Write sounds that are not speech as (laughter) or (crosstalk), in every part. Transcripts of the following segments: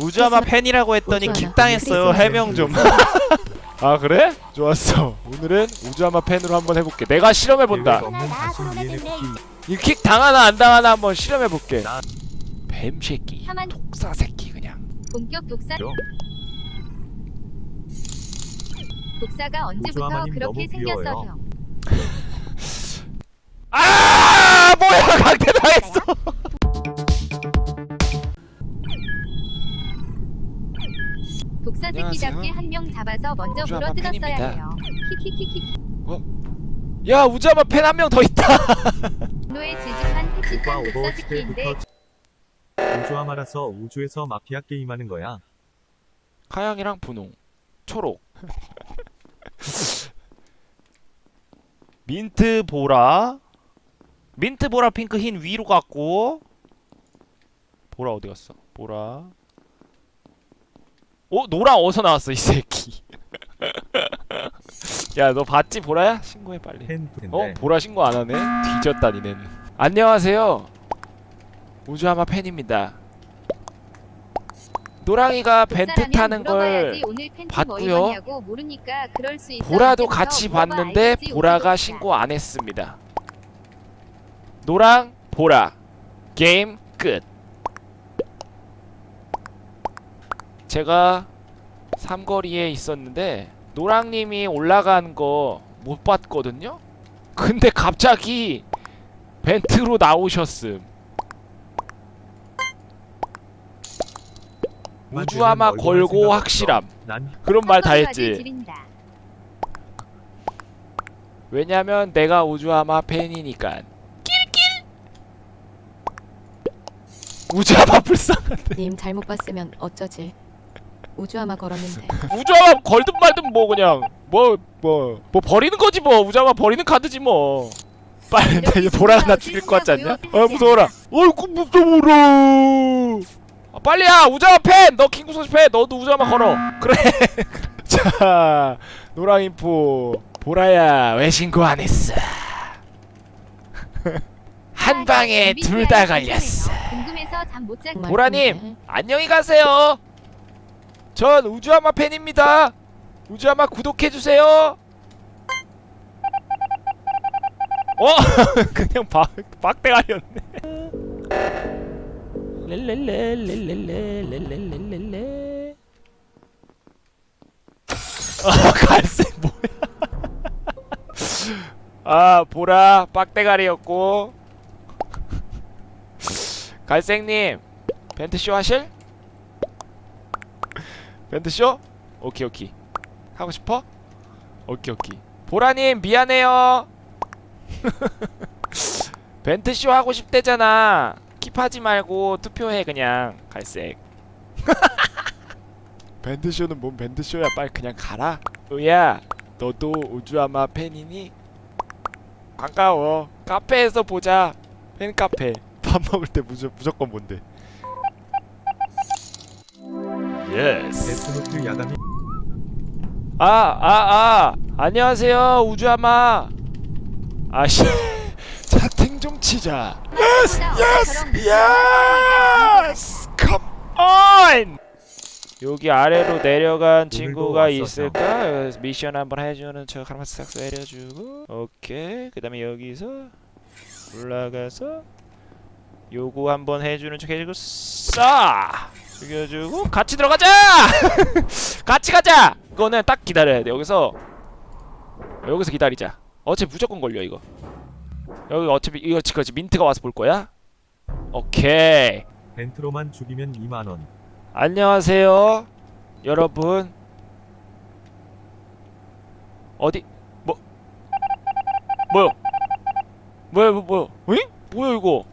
우주아마 팬이라고 했더니 우주아마. 킥당했어요. 해명 좀. (laughs) 아 그래? 좋았어. 오늘은 우주아마 팬으로 한번 해볼게. 내가 실험해본다. 이 킥 당하나 안 당하나 한번 실험해볼게. 나- 뱀 새끼, 하만- 독사 새끼 그냥. 본격 독사 요. 독사가 언제부터 그렇게 귀여워요. 생겼어요? 먼저 우주아마 물어뜯었어야 팬입니다. 해요. 키키키키 야 우주아마 팬 한 명 더 있다. (laughs) 택시칸 독사 오버워치 새끼인데 때부터 우주아마라서 우주에서 마피아 게임하는 거야. 하양이랑 분홍, 초록. (laughs) 민트 보라, 민트 보라 핑크 흰 위로 갔고. 보라 어디 갔어? 보라. 어 노랑 어디서 나왔어 이 새끼. 야 너 봤지 보라야? 신고해 빨리. 어 보라 신고 안 하네? 뒤졌다 니넨. 안녕하세요. 우주하마 팬입니다. 노랑이가 벤트 타는 걸 봤고요. 입었냐고 모르니까 그럴 수 있어. 보라도 같이 봤는데? 보라가 신고 안 했습니다. 노랑 보라 게임 끝. 제가 삼거리에 있었는데 노랑님이 올라간 거 못 봤거든요. 근데 갑자기 벤트로 나오셨음. 우주아마 걸고. 확실함. 난 그런 말 다 했지. 왜냐면 내가 우주아마 팬이니까. 낄낄. 우주아마 불쌍한데. 님 잘못 봤으면 어쩌지? 우주아마 걸었는데 (laughs) 우주아마 걸든 말든 뭐 그냥 뭐 뭐 뭐 버리는 거지 뭐 우주아마 버리는 카드지 뭐. 빨리 나 이제 보라 하나 죽일 것 같지 않냐? 아 무서워라. 어이구 무서워라. 아, 빨리야 우주아마 팬. 너 킹구 소식 팬. 너도 우주아마 걸어. 그래. (laughs) 자 노랑 인포 보라야 왜 신고 안 했어? (laughs) 한 방에 둘 다 걸렸어. 궁금해서 잠못 자. 정말 보라님 궁금해. 안녕히 가세요. 전 우주아마 팬입니다. 우주아마 구독해주세요. 어? (laughs) 그냥 박, 박대가였네. 아 갈색 뭐야 (laughs) 아 보라 빡대가리였고 갈색님 벤트쇼 하실? 벤트쇼? 오케이 오케이. 하고 싶어? 오케이 오케이. 보라님 미안해요. (laughs) 벤트쇼 하고 싶대잖아. 킵하지 말고 투표해 그냥. 갈색. (laughs) 밴드쇼는 뭔 밴드쇼야? 빨리 그냥 가라. 으야 너도 우주아마 팬이니? 반가워. 카페에서 보자. 팬카페. 밥 먹을 때 무조, 무조건 뭔데 예스 데스노트 야감이 아, 아, 아, 안녕하세요, 우주아마. 아씨, 차팅 (laughs) 좀 치자. 예스 예스 예스, come on. 여기 아래로 내려간 친구가 왔어, 있을까? 여기서 미션 한번 해주는 척 한번 싹 내려주고, 오케이. 그 다음에 여기서 올라가서 요거 한번 해주는 척 해주고, 쏴. 죽여주고 같이 들어가자. (laughs) 같이 가자. 이거는 딱 기다려야 돼. 여기서 여기서 기다리자. 어차피 무조건 걸려 이거. 여기 어차피 이거 지금까지 민트가 와서 볼 거야. 오케이. 벤트로만 죽이면 2만 원. 안녕하세요, 여러분. 어디 뭐 뭐요? 뭐야 뭐 뭐야? 응? 뭐야 이거?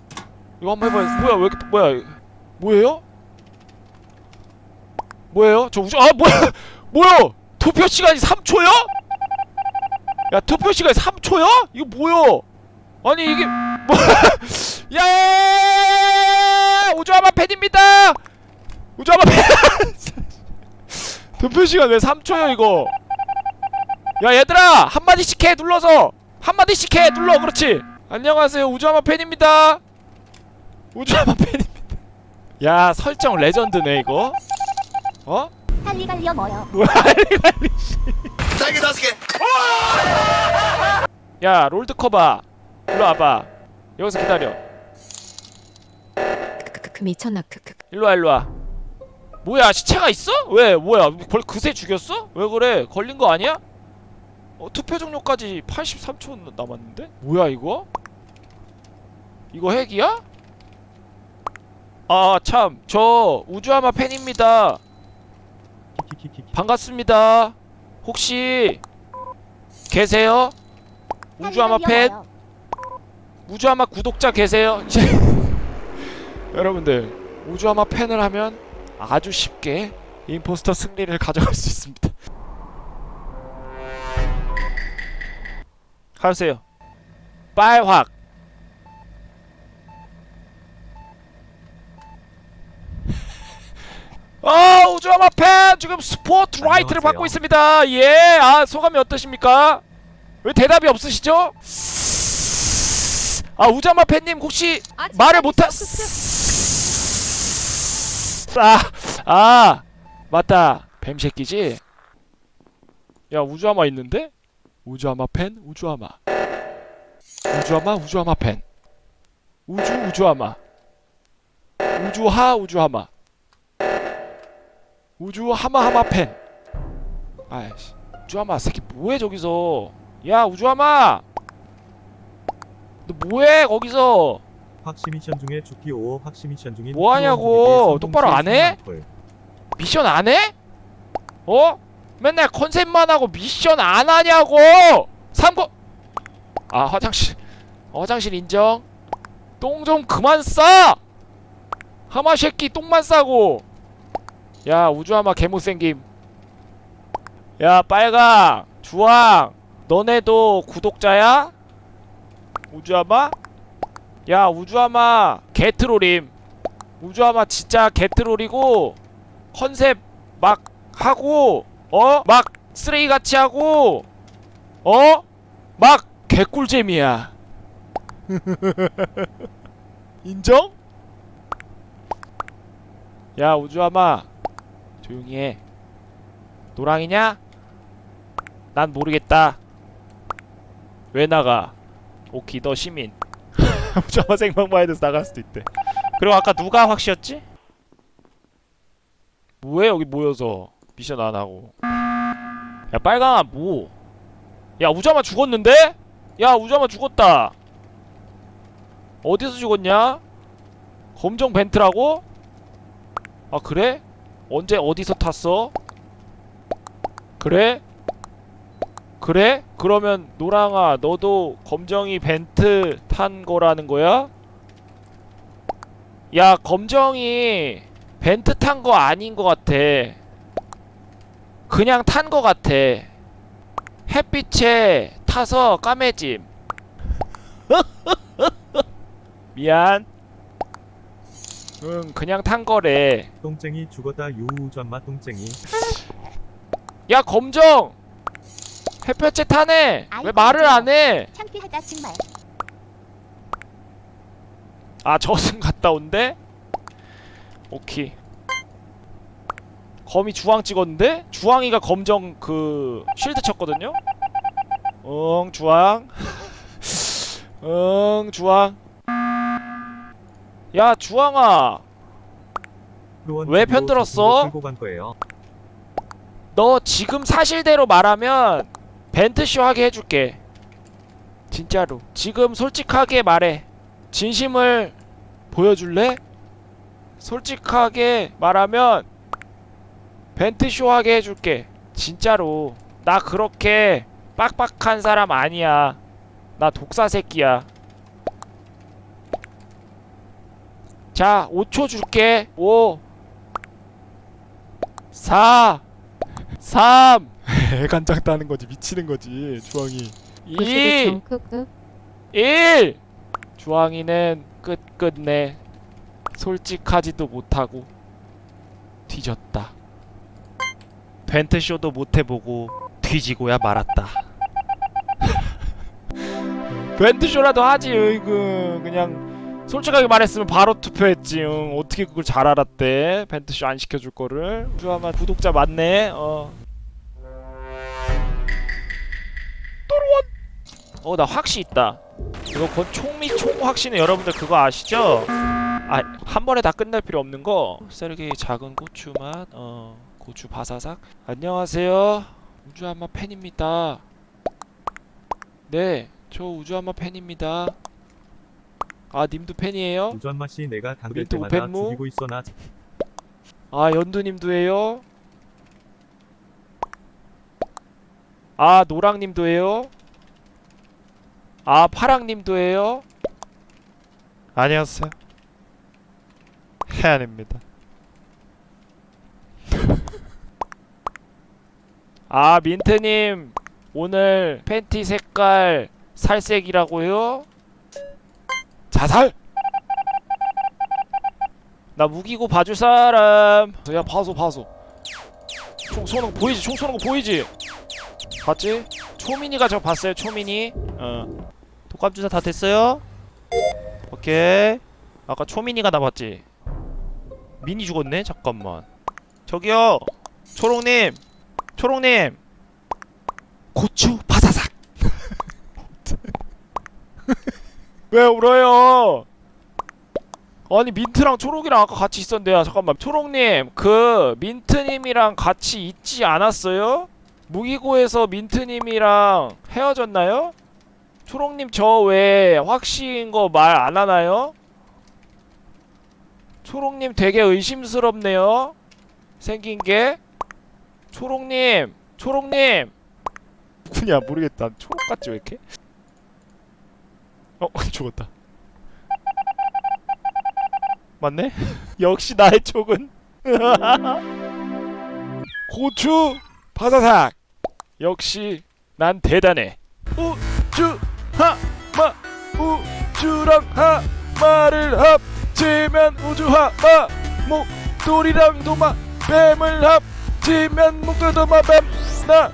이거 한번 해봐. 뭐야 왜 이렇게 뭐야? 뭐예요? 뭐예요? 저 우주 아 뭐야? 뭐야? 투표 시간이 3초야? 야 투표 시간이 3초야? 이거 뭐야? 아니 이게 뭐? (laughs) 야 우주아마 팬입니다. 우주아마 팬. (laughs) 투표 시간 왜 3초야 이거? 야 얘들아 한 마디씩 해 눌러서 한 마디씩 해 눌러 그렇지. 안녕하세요 우주아마 팬입니다. 우주아마 팬입니다. 야 설정 레전드네 이거. 어? 할리갈리어 뭐요? 뭐야 할리갈리 딸기 다섯 개. 야 롤드커바 일로 와봐 여기서 기다려 크크크 그, 미쳤나 크크 일로 와 일로 와 뭐야 시체가 있어? 왜 뭐야 벌 그새 죽였어? 왜 그래 걸린 거 아니야? 어, 투표 종료까지 83초 남았는데? 뭐야 이거? 이거 핵이야? 아 참 저 우주아마 팬입니다. 반갑습니다 혹시 계세요? 우주아마 팬? 우주아마 구독자 계세요? (laughs) 여러분들 우주아마 팬을 하면 아주 쉽게 임포스터 승리를 가져갈 수 있습니다. 하세요. 빨확. 아 우주아마 팬 지금 스포트 라이트를 안녕하세요. 받고 있습니다. 예, 아 소감이 어떠십니까? 왜 대답이 없으시죠? 아 우주아마 팬님 혹시 아, 말을 못하. 아, 아 맞다 뱀 새끼지. 야 우주아마 있는데? 우주아마 팬 우주아마. 우주아마 우주아마 팬. 우주 우주아마. 우주하 우주아마. 우주 하마하마 팬. 아이씨 우주아마 새끼 뭐해 저기서? 야 우주아마. 너 뭐해 거기서? 확시 미션 중에 주피 5 확시 미션 중인 뭐 하냐고. T1 성공 똑바로 안 해? 10만 콜. 미션 안 해? 어? 맨날 컨셉만 하고 미션 안 하냐고! 삼고 아 화장실 어, 화장실 인정 똥 좀 그만 싸! 하마 새끼 똥만 싸고 야 우주하마 개못생김 야 빨강 주황 너네도 구독자야? 우주하마? 야 우주하마 개트롤임 우주하마 진짜 개트롤이고 컨셉 막 하고 어? 막 쓰레기 같이 하고 어? 막 개꿀잼이야 (laughs) 인정? 야 우주아마 조용히 해 노랑이냐? 난 모르겠다 왜 나가 오키 너 시민 (laughs) 생방송에 대해서 나갈 수도 있대 그리고 아까 누가 확시였지? 뭐해 여기 모여서 미션 안 하고 야 빨강아 뭐? 야 우자마 죽었는데? 야 우자마 죽었다 어디서 죽었냐? 검정 벤트라고? 아 그래? 언제 어디서 탔어? 그래? 그래? 그러면 노랑아 너도 검정이 벤트 탄 거라는 거야? 야 검정이 벤트 탄 거 아닌 거 같아. 그냥 탄 거 같아. 햇빛에 타서 까매짐. (laughs) 미안. 응, 그냥 탄 거래. 똥쟁이 죽었다 유우전마 똥쟁이 야, 검정! 햇볕에 타네! 왜 아이고, 말을 안 해? 창피하다 정말. 아, (laughs) 저승 갔다 온대? 오케이. 검이 주황 찍었는데? 주황이가 검정 그 쉴드 쳤거든요? 응, 주황. (laughs) 응, 주황. 야, 주황아. 왜 편들었어? 너 지금 사실대로 말하면 벤트쇼 하게 해줄게. 진짜로. 지금 솔직하게 말해. 진심을 보여줄래? 솔직하게 말하면 벤트쇼 하게 해줄게. 진짜로. 나 그렇게 빡빡한 사람 아니야. 나 독사 새끼야. 자, 5초 줄게. 5 4 3 (laughs) 애간장 따는 거지 미치는 거지 주황이. 2 구시대 크크 1 주황이는 끝끝내. 솔직하지도 못하고 뒤졌다. 벤트쇼도 못해보고 뒤지고야 말았다. (laughs) 벤트쇼라도 하지 으이그. 그냥 솔직하게 말했으면 바로 투표했지. 응. 어떻게 그걸 잘 알았대. 벤트쇼 안 시켜줄 거를. 우주아마 구독자 많네. 어. 어나 확시 있다. 이거 권총 및총 확시는 여러분들 그거 아시죠? 아한 번에 다 끝날 필요 없는 거. 셀기 작은 고추 맛어 고추 바사삭. 안녕하세요. 우주아마 팬입니다. 네저 우주아마 팬입니다 아 님도 팬이에요? 우주한마 씨 내가 당길 때마다 우펜무? 죽이고 있어 나 아 연두님도예요? 아 노랑님도예요? 아 파랑님도예요? 안녕하세요 해안입니다 (laughs) 아 민트님 오늘 팬티 색깔 살색이라고요? 자살! 나 무기고 봐줄 사람 야 봐서 봐서 총 쏘는 거 보이지? 총 쏘는 거 보이지? 봤지? 초민이가 저 봤어요 초민이 어 독감 주사 다 됐어요? 오케이 아까 초민이가 나 봤지? 민이 죽었네? 잠깐만 저기요 초롱님 초롱님 고추 바사삭 왜 울어요 아니 민트랑 초록이랑 아까 같이 있었는데 요 잠깐만 초록님 그 민트님이랑 같이 있지 않았어요? 무기고에서 민트님이랑 헤어졌나요? 초록님 저 왜 확신 거 말 안 하나요? 초록님 되게 의심스럽네요 생긴 게 초록님 초록님 누구냐 모르겠다 초록 같지 왜 이렇게? 어 (laughs) 죽었다. 맞네? (laughs) 역시 나의 촉은? (laughs) 고추 바사삭! 역시 난 대단해. 우주 하마 우주랑 하마를 합치면 우주 하마 목돌이랑 도마 뱀을 합치면 목돌 도마 뱀나